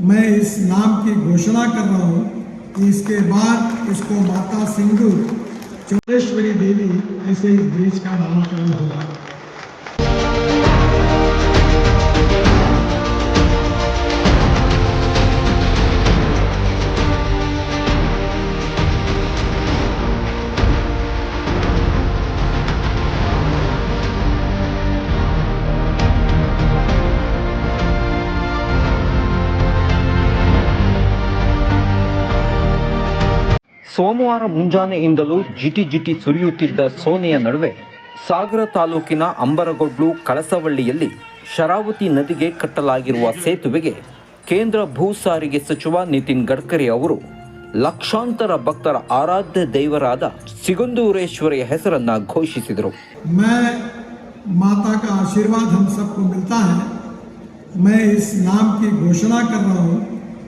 मैं इस नाम की घोषणा कर रहा हूँ कि इसके बाद इसको माता सिंधु चौरेश्वरी देवी ऐसे इस ब्रिज का नामकरण होगा। ಸೋಮವಾರ ಮುಂಜಾನೆಯಿಂದಲೂ ಜಿಟಿ ಜಿಟಿ ಸುರಿಯುತ್ತಿದ್ದ ಸೋನೆಯ ನಡುವೆ ಸಾಗರ ತಾಲೂಕಿನ ಅಂಬರಗೊಡ್ಲು ಕಳಸವಳ್ಳಿಯಲ್ಲಿ ಶರಾವತಿ ನದಿಗೆ ಕಟ್ಟಲಾಗಿರುವ ಸೇತುವೆಗೆ ಕೇಂದ್ರ ಭೂ ಸಾರಿಗೆ ಸಚಿವ ನಿತಿನ್ ಗಡ್ಕರಿ ಅವರು ಲಕ್ಷಾಂತರ ಭಕ್ತರ ಆರಾಧ್ಯ ದೈವರಾದ ಸಿಗಂದೂರೇಶ್ವರಿಯ ಹೆಸರನ್ನ ಘೋಷಿಸಿದರು मैं माता का आशीर्वाद हम सबको मिलता है मैं इस नाम की घोषणा कर रहा हूँ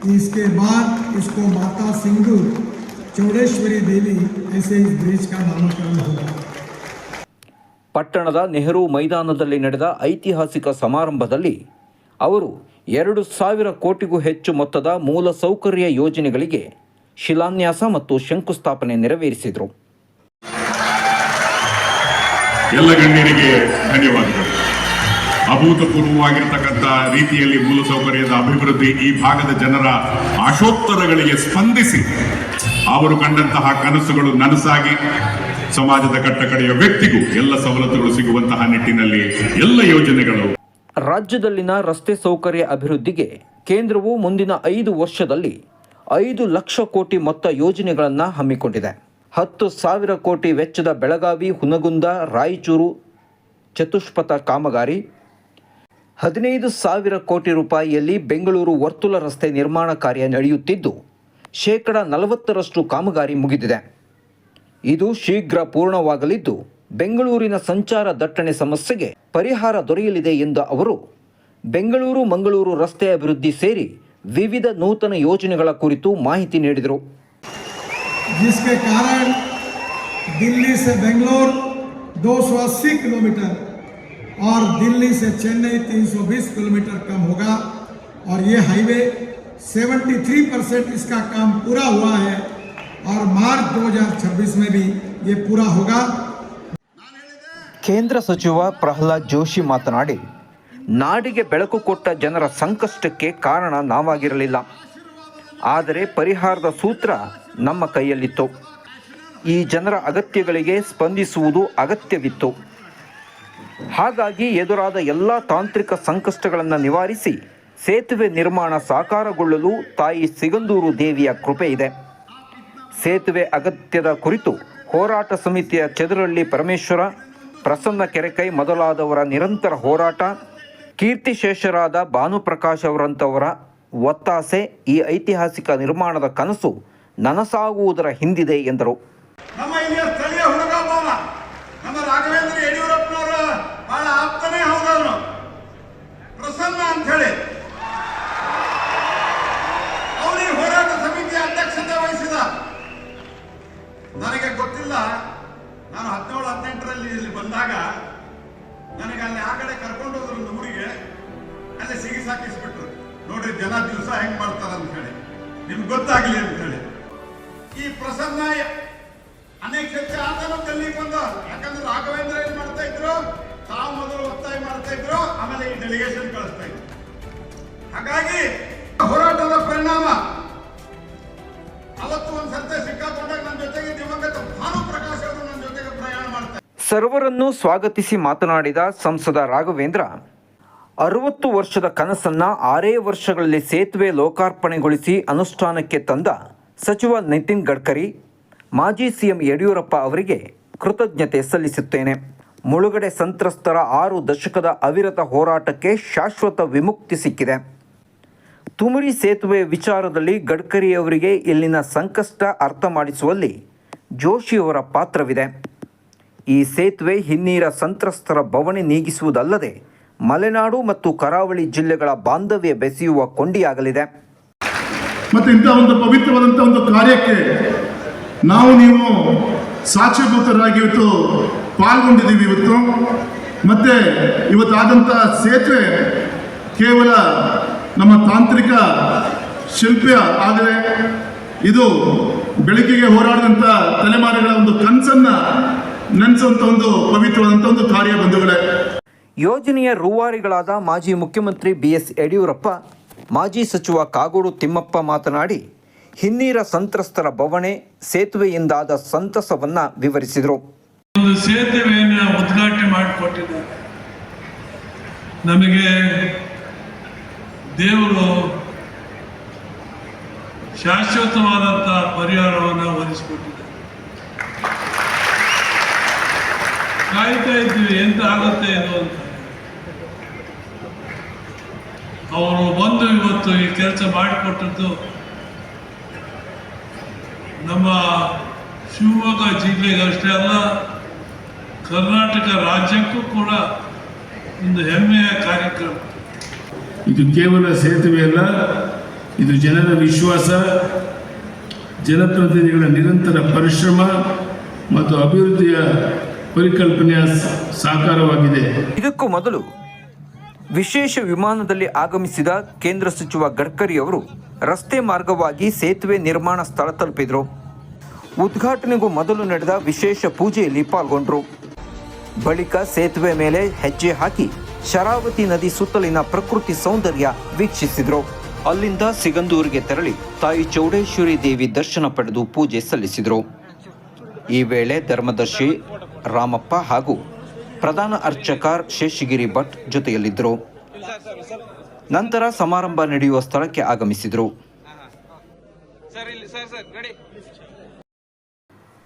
कि इसके बाद इसको माता सिंधु चौड़ेश्वरी देवी ऐसे इस ब्रिज का नामकरण होगा ಪಟ್ಟಣದ ನೆಹರು ಮೈದಾನದಲ್ಲಿ ನಡೆದ ಐತಿಹಾಸಿಕ ಸಮಾರಂಭದಲ್ಲಿ ಅವರು ಎರಡು ಸಾವಿರ ಕೋಟಿಗೂ ಹೆಚ್ಚು ಮೊತ್ತದ ಮೂಲ ಸೌಕರ್ಯ ಯೋಜನೆಗಳಿಗೆ ಶಿಲಾನ್ಯಾಸ ಮತ್ತು ಶಂಕುಸ್ಥಾಪನೆ ನೆರವೇರಿಸಿದರು ಎಲ್ಲ ಗಣ್ಯರಿಗೆ ಧನ್ಯವಾದಗಳು ಅಭೂತಪೂರ್ವವಾಗಿರ್ತಕ್ಕಂಥ ರೀತಿಯಲ್ಲಿ ಮೂಲಸೌಕರ್ಯದ ಅಭಿವೃದ್ಧಿ ಈ ಭಾಗದ ಜನರ ಆಶೋತ್ತರಗಳಿಗೆ ಸ್ಪಂದಿಸಿ ಅವರು ಕಂಡಂತಹ ಕನಸುಗಳು ನನಸಾಗಿ ಸಮಾಜದ ಕಟ್ಟಕಡೆಯ ವ್ಯಕ್ತಿಗೂ ಎಲ್ಲ ಸವಲತ್ತುಗಳು ಸಿಗುವಂತಹ ನಿಟ್ಟಿನಲ್ಲಿ ಎಲ್ಲ ಯೋಜನೆಗಳು. ರಾಜ್ಯದಲ್ಲಿನ ರಸ್ತೆ ಸೌಕರ್ಯ ಅಭಿವೃದ್ಧಿಗೆ ಕೇಂದ್ರವು ಮುಂದಿನ ಐದು ವರ್ಷದಲ್ಲಿ ಐದು ಲಕ್ಷ ಕೋಟಿ ಮೊತ್ತ ಯೋಜನೆಗಳನ್ನು ಹಮ್ಮಿಕೊಂಡಿದೆ. ಹತ್ತು ಸಾವಿರ ಕೋಟಿ ವೆಚ್ಚದ ಬೆಳಗಾವಿ, ಹುನಗುಂದ, ರಾಯಚೂರು, ಚತುಷ್ಪಥ ಕಾಮಗಾರಿ, ಹದಿನೈದು ಸಾವಿರ ಕೋಟಿ ರೂಪಾಯಿಯಲ್ಲಿ ಬೆಂಗಳೂರು ವರ್ತುಲ ರಸ್ತೆ ನಿರ್ಮಾಣ ಕಾರ್ಯ ನಡೆಯುತ್ತಿದ್ದು ಶೇಕಡ ನಲವತ್ತರಷ್ಟು ಕಾಮಗಾರಿ ಮುಗಿದಿದೆ ಇದು ಶೀಘ್ರ ಪೂರ್ಣವಾಗಲಿದ್ದು ಬೆಂಗಳೂರಿನ ಸಂಚಾರ ದಟ್ಟಣೆ ಸಮಸ್ಯೆಗೆ ಪರಿಹಾರ ದೊರೆಯಲಿದೆ ಎಂದ ಅವರು ಬೆಂಗಳೂರು ಮಂಗಳೂರು ರಸ್ತೆ ಅಭಿವೃದ್ಧಿ ಸೇರಿ ವಿವಿಧ ನೂತನ ಯೋಜನೆಗಳ ಕುರಿತು ಮಾಹಿತಿ ನೀಡಿದರು जिसके कारण दिल्ली से बेंगलोर 280 किलोमीटर और दिल्ली से चेन्नई 320 किलोमीटर कम होगा और ये हाईवे 73 परसेंट इसका काम पूरा हुआ है और मार्च 2026 में भी ये पूरा होगा ಕೇಂದ್ರ ಸಚಿವ ಪ್ರಹ್ಲಾದ್ ಜೋಶಿ ಮಾತನಾಡಿ ನಾಡಿಗೆ ಬೆಳಕು ಕೊಟ್ಟ ಜನರ ಸಂಕಷ್ಟಕ್ಕೆ ಕಾರಣ ನಾವಾಗಿರಲಿಲ್ಲ ಆದರೆ ಪರಿಹಾರದ ಸೂತ್ರ ನಮ್ಮ ಕೈಯಲ್ಲಿತ್ತು ಈ ಜನರ ಅಗತ್ಯಗಳಿಗೆ ಸ್ಪಂದಿಸುವುದು ಅಗತ್ಯವಿತ್ತು ಹಾಗಾಗಿ ಎದುರಾದ ಎಲ್ಲ ತಾಂತ್ರಿಕ ಸಂಕಷ್ಟಗಳನ್ನು ನಿವಾರಿಸಿ ಸೇತುವೆ ನಿರ್ಮಾಣ ಸಾಕಾರಗೊಳ್ಳಲು ತಾಯಿ ಸಿಗಂದೂರು ದೇವಿಯ ಕೃಪೆ ಇದೆ. ಸೇತುವೆ ಅಗತ್ಯದ ಕುರಿತು ಹೋರಾಟ ಸಮಿತಿಯ ಚದುರಳ್ಳಿ ಪರಮೇಶ್ವರ, ಪ್ರಸನ್ನ ಕೆರೆಕೈ ಮೊದಲಾದವರ ನಿರಂತರ ಹೋರಾಟ ಕೀರ್ತಿಶೇಷರಾದ ಭಾನುಪ್ರಕಾಶ್ ಅವರಂಥವರ ಒತ್ತಾಸೆ, ಈ ಐತಿಹಾಸಿಕ ನಿರ್ಮಾಣದ ಕನಸು ನನಸಾಗುವುದರ ಹಿಂದಿದೆ ಎಂದರು. ನಮ್ಮ ಅಲ್ಲಿ ಆ ಕಡೆ ಕರ್ಕೊಂಡು ಹೋದ್ರು ಒಂದು ಊರಿಗೆ ಅಲ್ಲಿ ಸಿಗಿ ಸಾಕಿಸ್ಬಿಟ್ರು. ನೋಡ್ರಿ ಜನ ದಿವಸ ಹೆಂಗ್ ಮಾಡ್ತಾರ ಅಂತ ಹೇಳಿ. ನಿಮ್ಗೆ ಗೊತ್ತಾಗ್ಲಿ ಅಂತ ಹೇಳಿ. ಈ ಪ್ರಸನ್ನ ಅನೇಕ ಚರ್ಚೆ ಆತನು ತಲ್ಲಿ ಬಂದ. ಯಾಕಂದ್ರೆ ರಾಘವೇಂದ್ರ ಏನ್ ಮಾಡ್ತಾ ಇದ್ರು? ತಾವು ಮೊದಲು ಒತ್ತಾಯ ಮಾಡ್ತಾ ಇದ್ರು, ಆಮೇಲೆ ಈ ಡೆಲಿಗೇಷನ್ ಕಳಿಸ್ತಾ ಇದ್ರು. ಹಾಗಾಗಿ, ಹೋರಾಟದ ಪರಿಣಾಮ. ಅವತ್ತು ಒಂದ್ ಸಂತೆ ಸಿಕ್ಕಾಕೊಂಡಾಗ ನನ್ನ ಜೊತೆಗೆ ಸರ್ವರನ್ನು ಸ್ವಾಗತಿಸಿ ಮಾತನಾಡಿದ ಸಂಸದ ರಾಘವೇಂದ್ರ, ಅರವತ್ತು ವರ್ಷದ ಕನಸನ್ನ ಆರೇ ವರ್ಷಗಳಲ್ಲಿ ಸೇತುವೆ ಲೋಕಾರ್ಪಣೆಗೊಳಿಸಿ ಅನುಷ್ಠಾನಕ್ಕೆ ತಂದ ಸಚಿವ ನಿತಿನ್ ಗಡ್ಕರಿ, ಮಾಜಿ ಸಿಎಂ ಯಡಿಯೂರಪ್ಪ ಅವರಿಗೆ ಕೃತಜ್ಞತೆ ಸಲ್ಲಿಸುತ್ತೇನೆ. ಮುಳುಗಡೆ ಸಂತ್ರಸ್ತರ ಆರು ದಶಕದ ಅವಿರತ ಹೋರಾಟಕ್ಕೆ ಶಾಶ್ವತ ವಿಮುಕ್ತಿ ಸಿಕ್ಕಿದೆ. ತುಮರಿ ಸೇತುವೆ ವಿಚಾರದಲ್ಲಿ ಗಡ್ಕರಿಯವರಿಗೆ ಇಲ್ಲಿನ ಸಂಕಷ್ಟ ಅರ್ಥ ಮಾಡಿಸುವಲ್ಲಿ ಜೋಶಿಯವರ ಪಾತ್ರವಿದೆ. ಈ ಸೇತುವೆ ಹಿನ್ನೀರ ಸಂತ್ರಸ್ತರ ಬವಣೆ ನೀಗಿಸುವುದಲ್ಲದೆ ಮಲೆನಾಡು ಮತ್ತು ಕರಾವಳಿ ಜಿಲ್ಲೆಗಳ ಬಾಂಧವ್ಯ ಬೆಸೆಯುವ ಕೊಂಡಿಯಾಗಲಿದೆ. ಮತ್ತು ಇಂಥ ಒಂದು ಪವಿತ್ರವಾದಂಥ ಒಂದು ಕಾರ್ಯಕ್ಕೆ ನಾವು ನೀವು ಸಾಕ್ಷಿಭೂತರಾಗಿ ಇವತ್ತು ಪಾಲ್ಗೊಂಡಿದ್ದೀವಿ ಇವತ್ತು. ಮತ್ತೆ ಇವತ್ತಾದಂಥ ಸೇತುವೆ ಕೇವಲ ನಮ್ಮ ತಾಂತ್ರಿಕ ಶಿಲ್ಪ ಆದರೆ ಇದು ಬೆಳಕಿಗೆ ಹೋರಾಡಿದಂಥ ತಲೆಮಾರುಗಳ ಒಂದು ಕನಸನ್ನ ನೆನೆಸುವಂಥ ಒಂದು ಪವಿತ್ರವಾದಂಥ ಒಂದು ಕಾರ್ಯ ಬಂಧುಗಳೇ. ಯೋಜನೆಯ ರೂವಾರಿಗಳಾದ ಮಾಜಿ ಮುಖ್ಯಮಂತ್ರಿ ಬಿ ಎಸ್ ಯಡಿಯೂರಪ್ಪ ಮಾಜಿ ಸಚಿವ ಕಾಗೋಡು ತಿಮ್ಮಪ್ಪ ಮಾತನಾಡಿ ಹಿನ್ನೀರ ಸಂತ್ರಸ್ತರ ಬವಣೆ ಸೇತುವೆಯಿಂದಾದ ಸಂತಸವನ್ನ ವಿವರಿಸಿದರು. ಒಂದು ಸೇತುವೆಯನ್ನು ಉದ್ಘಾಟನೆ ಮಾಡಿಕೊಟ್ಟಿದ್ದಾರೆ. ನಮಗೆ ದೇವರು ಶಾಶ್ವತವಾದಂತಹ ಪರಿಹಾರವನ್ನು ಒದಗಿಸಿಕೊಟ್ಟಿದ್ದಾರೆ. ಕಾಯ್ತಾ ಇದ್ದೀವಿ, ಎಂತ ಆಗುತ್ತೆ ಇದು ಅಂತ. ಅವರು ಬಂದು ಇವತ್ತು ಈ ಕೆಲಸ ಮಾಡಿಕೊಟ್ಟದ್ದು ನಮ್ಮ ಶಿವಮೊಗ್ಗ ಜಿಲ್ಲೆಗೆ ಅಷ್ಟೇ ಅಲ್ಲ, ಕರ್ನಾಟಕ ರಾಜ್ಯಕ್ಕೂ ಕೂಡ ಒಂದು ಹೆಮ್ಮೆಯ ಕಾರ್ಯಕ್ರಮ. ಇದು ಕೇವಲ ಸೇತುವೆ ಅಲ್ಲ ಇದು ಜನರ ವಿಶ್ವಾಸ, ಜನಪ್ರತಿನಿಧಿಗಳ ನಿರಂತರ ಪರಿಶ್ರಮ ಮತ್ತು ಅಭಿವೃದ್ಧಿಯ ಪರಿಕಲ್ಪನೆಯ ಸಾಕಾರವಾಗಿದೆ. ಇದಕ್ಕೂ ಮೊದಲು ವಿಶೇಷ ವಿಮಾನದಲ್ಲಿ ಆಗಮಿಸಿದ ಕೇಂದ್ರ ಸಚಿವ ಗಡ್ಕರಿ ಅವರು ರಸ್ತೆ ಮಾರ್ಗವಾಗಿ ಸೇತುವೆ ನಿರ್ಮಾಣ ಸ್ಥಳ ತಲುಪಿದರು. ಉದ್ಘಾಟನೆಗೂ ಮೊದಲು ನಡೆದ ವಿಶೇಷ ಪೂಜೆಯಲ್ಲಿ ಪಾಲ್ಗೊಂಡರು. ಬಳಿಕ ಸೇತುವೆ ಮೇಲೆ ಹೆಜ್ಜೆ ಹಾಕಿ ಶರಾವತಿ ನದಿ ಸುತ್ತಲಿನ ಪ್ರಕೃತಿ ಸೌಂದರ್ಯ ವೀಕ್ಷಿಸಿದರು. ಅಲ್ಲಿಂದ ಸಿಗಂದೂರಿಗೆ ತೆರಳಿ ತಾಯಿ ಚೌಡೇಶ್ವರಿ ದೇವಿ ದರ್ಶನ ಪಡೆದು ಪೂಜೆ ಸಲ್ಲಿಸಿದರು. ಈ ವೇಳೆ ಧರ್ಮದರ್ಶಿ ರಾಮಪ್ಪ ಹಾಗೂ ಪ್ರಧಾನ ಅರ್ಚಕಾರ್ ಶೇಷಗಿರಿ ಭಟ್ ಜೊತೆಯಲ್ಲಿದ್ದರು. ನಂತರ ಸಮಾರಂಭ ನಡೆಯುವ ಸ್ಥಳಕ್ಕೆ ಆಗಮಿಸಿದರು.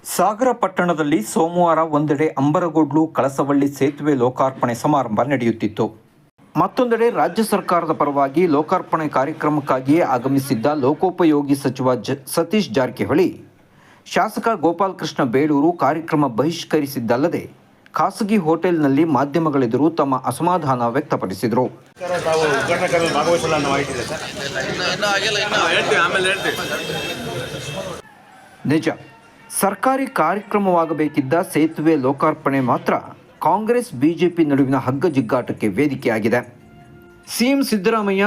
ಸಾಗರ ಪಟ್ಟಣದಲ್ಲಿ ಸೋಮವಾರ ಒಂದೆಡೆ ಅಂಬರಗೋಡ್ಲು ಕಳಸವಳ್ಳಿ ಸೇತುವೆ ಲೋಕಾರ್ಪಣೆ ಸಮಾರಂಭ ನಡೆಯುತ್ತಿತ್ತು. ಮತ್ತೊಂದೆಡೆ ರಾಜ್ಯ ಸರ್ಕಾರದ ಪರವಾಗಿ ಲೋಕಾರ್ಪಣೆ ಕಾರ್ಯಕ್ರಮಕ್ಕಾಗಿಯೇ ಆಗಮಿಸಿದ್ದ ಲೋಕೋಪಯೋಗಿ ಸಚಿವ ಜ ಸತೀಶ್ ಜಾರಕಿಹೊಳಿ ಶಾಸಕ ಗೋಪಾಲಕೃಷ್ಣ ಬೇಳೂರು ಕಾರ್ಯಕ್ರಮ ಬಹಿಷ್ಕರಿಸಿದ್ದಲ್ಲದೆ ಖಾಸಗಿ ಹೋಟೆಲ್ನಲ್ಲಿ ಮಾಧ್ಯಮಗಳೆದುರು ತಮ್ಮ ಅಸಮಾಧಾನ ವ್ಯಕ್ತಪಡಿಸಿದರು. ನಿಜ, ಸರ್ಕಾರಿ ಕಾರ್ಯಕ್ರಮವಾಗಬೇಕಿದ್ದ ಸೇತುವೆ ಲೋಕಾರ್ಪಣೆ ಮಾತ್ರ ಕಾಂಗ್ರೆಸ್ ಬಿಜೆಪಿ ನಡುವಿನ ಹಗ್ಗಜಿಗ್ಗಾಟಕ್ಕೆ ವೇದಿಕೆಯಾಗಿದೆ. CM Siddaramaiah,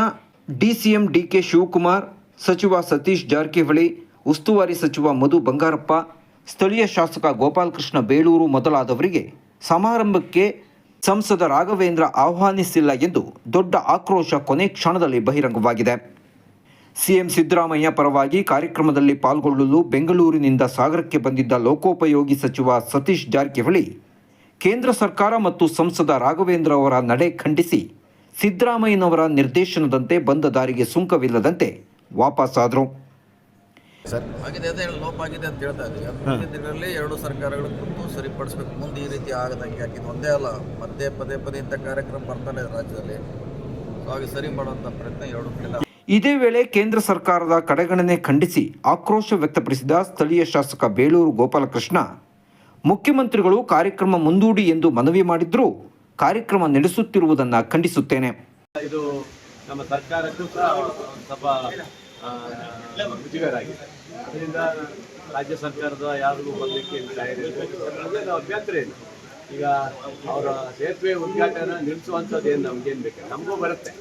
DCM DK Shivakumar, ಸಚಿವ ಸತೀಶ್ ಜಾರಕಿಹೊಳಿ ಉಸ್ತುವಾರಿ ಸಚಿವ ಮಧು ಬಂಗಾರಪ್ಪ, ಸ್ಥಳೀಯ ಶಾಸಕ ಗೋಪಾಲಕೃಷ್ಣ ಬೇಳೂರು ಮೊದಲಾದವರಿಗೆ ಸಮಾರಂಭಕ್ಕೆ ಸಂಸದ ರಾಘವೇಂದ್ರ ಆಹ್ವಾನಿಸಿಲ್ಲ ಎಂದು ದೊಡ್ಡ ಆಕ್ರೋಶ ಕೊನೆ ಕ್ಷಣದಲ್ಲಿ ಬಹಿರಂಗವಾಗಿದೆ. ಸಿಎಂ ಸಿದ್ದರಾಮಯ್ಯ ಪರವಾಗಿ ಕಾರ್ಯಕ್ರಮದಲ್ಲಿ ಪಾಲ್ಗೊಳ್ಳಲು ಬೆಂಗಳೂರಿನಿಂದ ಸಾಗರಕ್ಕೆ ಬಂದಿದ್ದ ಲೋಕೋಪಯೋಗಿ ಸಚಿವ ಸತೀಶ್ ಜಾರಕಿಹೊಳಿ, ಕೇಂದ್ರ ಸರ್ಕಾರ ಮತ್ತು ಸಂಸದ ರಾಘವೇಂದ್ರ ಅವರ ನಡೆ ಖಂಡಿಸಿ ಸಿದ್ದರಾಮಯ್ಯನವರ ನಿರ್ದೇಶನದಂತೆ ಬಂದ ದಾರಿಗೆ ಸುಂಕವಿಲ್ಲದಂತೆ ವಾಪಸ್ಸಾದರು ಆಗಿದೆ ಅದೇ ಲೋಪ ಆಗಿದೆ ಅಂತ ಹೇಳ್ತಾ ಇದ್ದೀವಿ. ಎರಡು ಸರ್ಕಾರಗಳು ಕುರಿತು ಸರಿಪಡಿಸ್ಬೇಕು. ಮುಂದೆ ಈ ರೀತಿ ಆಗದಂಗೆ ಯಾಕೆ? ಒಂದೇ ಅಲ್ಲ ಮತ್ತೆ ಪದೇ ಪದೇ ಇಂಥ ಕಾರ್ಯಕ್ರಮ ಬರ್ತಾನೆ ಇದೆ ರಾಜ್ಯದಲ್ಲಿ. ಹಾಗೆ ಸರಿ ಮಾಡುವಂಥ ಪ್ರಯತ್ನ ಎರಡು ಕಡೆ ಇದೇ ವೇಳೆ ಕೇಂದ್ರ ಸರ್ಕಾರದ ಕಡೆಗಣನೆ ಖಂಡಿಸಿ ಆಕ್ರೋಶ ವ್ಯಕ್ತಪಡಿಸಿದ ಸ್ಥಳೀಯ ಶಾಸಕ ಬೇಲೂರು ಗೋಪಾಲಕೃಷ್ಣ ಮುಖ್ಯಮಂತ್ರಿಗಳು ಕಾರ್ಯಕ್ರಮ ಮುಂದೂಡಿ ಎಂದು ಮನವಿ ಮಾಡಿದ್ರು ಕಾರ್ಯಕ್ರಮ ನಡೆಸುತ್ತಿರುವುದನ್ನು ಖಂಡಿಸುತ್ತೇನೆ. ಇದು ನಮ್ಮ ಸರ್ಕಾರಕ್ಕೂ ಸಹ ಸ್ವಲ್ಪ ಆ, ಮುಜುಗರ ಆಗಿದೆ. ಅದರಿಂದ ರಾಜ್ಯ ಸರ್ಕಾರದ ಯಾರಿಗೂ ಬರಲಿಕ್ಕೆ ತಯಾರಿಲ್ಲ ಅಭ್ಯಂತರ ಏನು ಈಗ ಅವರ ಸೇತುವೆ ಉದ್ಘಾಟನೆ ನಿಲ್ಲಿಸುವಂಥದ್ದು ಏನು ನಮ್ಗೇನು ಬೇಕು? ನಮಗೂ ಬರುತ್ತೆ.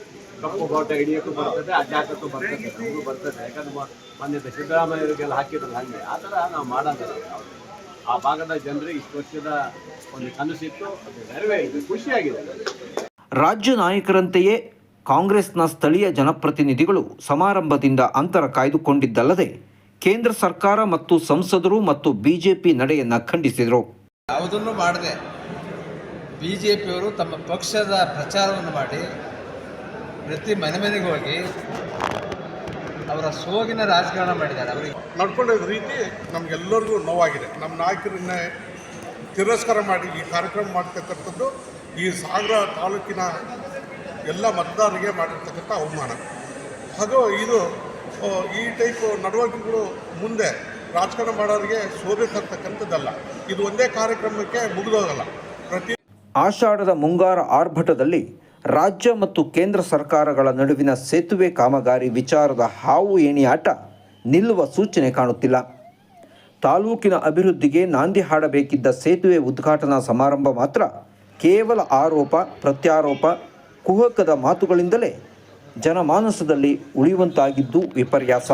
ಕಪ್ಪು ಬಾವುಟ ಹಿಡಿಯೋಕ್ಕೂ ಬರ್ತದೆ ಆ ಹಾಕೋಕ್ಕೂ ಬರ್ತದೆ ನಮಗೂ ಬರ್ತದೆ. ಯಾಕಂದ್ರೆ ಮೊನ್ನೆ ಸಿದ್ದರಾಮಯ್ಯವರಿಗೆಲ್ಲ ಹಾಕಿದ್ರು ಹಂಗೆ. ಆ ಥರ ನಾವು ಮಾಡೋದಿಲ್ಲ. ಆ ಭಾಗದ ಜನರಿಗೆ ಇಷ್ಟು ವರ್ಷದ ಒಂದು ಕನಸಿತ್ತು. ಅದು ಇದು ಖುಷಿಯಾಗಿದೆ. ರಾಜ್ಯ ನಾಯಕರಂತೆಯೇ ಕಾಂಗ್ರೆಸ್ನ ಸ್ಥಳೀಯ ಜನಪ್ರತಿನಿಧಿಗಳು ಸಮಾರಂಭದಿಂದ ಅಂತರ ಕಾಯ್ದುಕೊಂಡಿದ್ದಲ್ಲದೆ ಕೇಂದ್ರ ಸರ್ಕಾರ ಮತ್ತು ಸಂಸದರು ಮತ್ತು ಬಿಜೆಪಿ ನಡೆಯನ್ನು ಖಂಡಿಸಿದರು. ಯಾವುದನ್ನು ಮಾಡದೆ ಬಿಜೆಪಿಯವರು ಜೆ ಪಿಯವರು ತಮ್ಮ ಪಕ್ಷದ ಪ್ರಚಾರವನ್ನು ಮಾಡಿ ಪ್ರತಿ ಮನೆ ಮನೆಗೆ ಹೋಗಿ ಅವರ ಸೋಗಿನ ರಾಜಕಾರಣ ಮಾಡಿದ್ದಾರೆ. ಅವರಿಗೆ ನಡ್ಕೊಂಡಿದ್ದ ರೀತಿ ನಮಗೆಲ್ಲರಿಗೂ ನೋವಾಗಿದೆ. ನಮ್ಮ ನಾಯಕರನ್ನ ತಿರಸ್ಕಾರ ಮಾಡಿ ಈ ಕಾರ್ಯಕ್ರಮ ಮಾಡ್ತಕ್ಕಂಥದ್ದು ಈ ಸಾಗರ ತಾಲೂಕಿನ ಎಲ್ಲ ಮತದಾರರಿಗೆ ಮಾಡಿರ್ತಕ್ಕಂಥ ಅವಮಾನ. ಹಾಗೂ ಇದು ಈ ಟೈಪ್ ನಡವಳಿಕೆಗಳು ಮುಂದೆ ರಾಜಕಾರಣ ಮಾಡೋರಿಗೆ ಶೋಭೆ ತರ್ತಕ್ಕಂಥದ್ದಲ್ಲ ಇದು ಒಂದೇ ಕಾರ್ಯಕ್ರಮಕ್ಕೆ ಮುಗಿದೋಗಲ್ಲ. ಪ್ರತಿ ಆಷಾಢದ ಮುಂಗಾರ ಆರ್ಭಟದಲ್ಲಿ ರಾಜ್ಯ ಮತ್ತು ಕೇಂದ್ರ ಸರ್ಕಾರಗಳ ನಡುವಿನ ಸೇತುವೆ ಕಾಮಗಾರಿ ವಿಚಾರದ ಹಾವು ಏಣಿಯಾಟ ನಿಲ್ಲುವ ಸೂಚನೆ ಕಾಣುತ್ತಿಲ್ಲ. ತಾಲೂಕಿನ ಅಭಿವೃದ್ಧಿಗೆ ನಾಂದಿ ಹಾಡಬೇಕಿದ್ದ ಸೇತುವೆ ಉದ್ಘಾಟನಾ ಸಮಾರಂಭ ಮಾತ್ರ ಕೇವಲ ಆರೋಪ, ಪ್ರತ್ಯಾರೋಪ ಕುಹಕದ ಮಾತುಗಳಿಂದಲೇ ಜನಮಾನಸದಲ್ಲಿ ಉಳಿಯುವಂತಾಗಿದ್ದು ವಿಪರ್ಯಾಸ.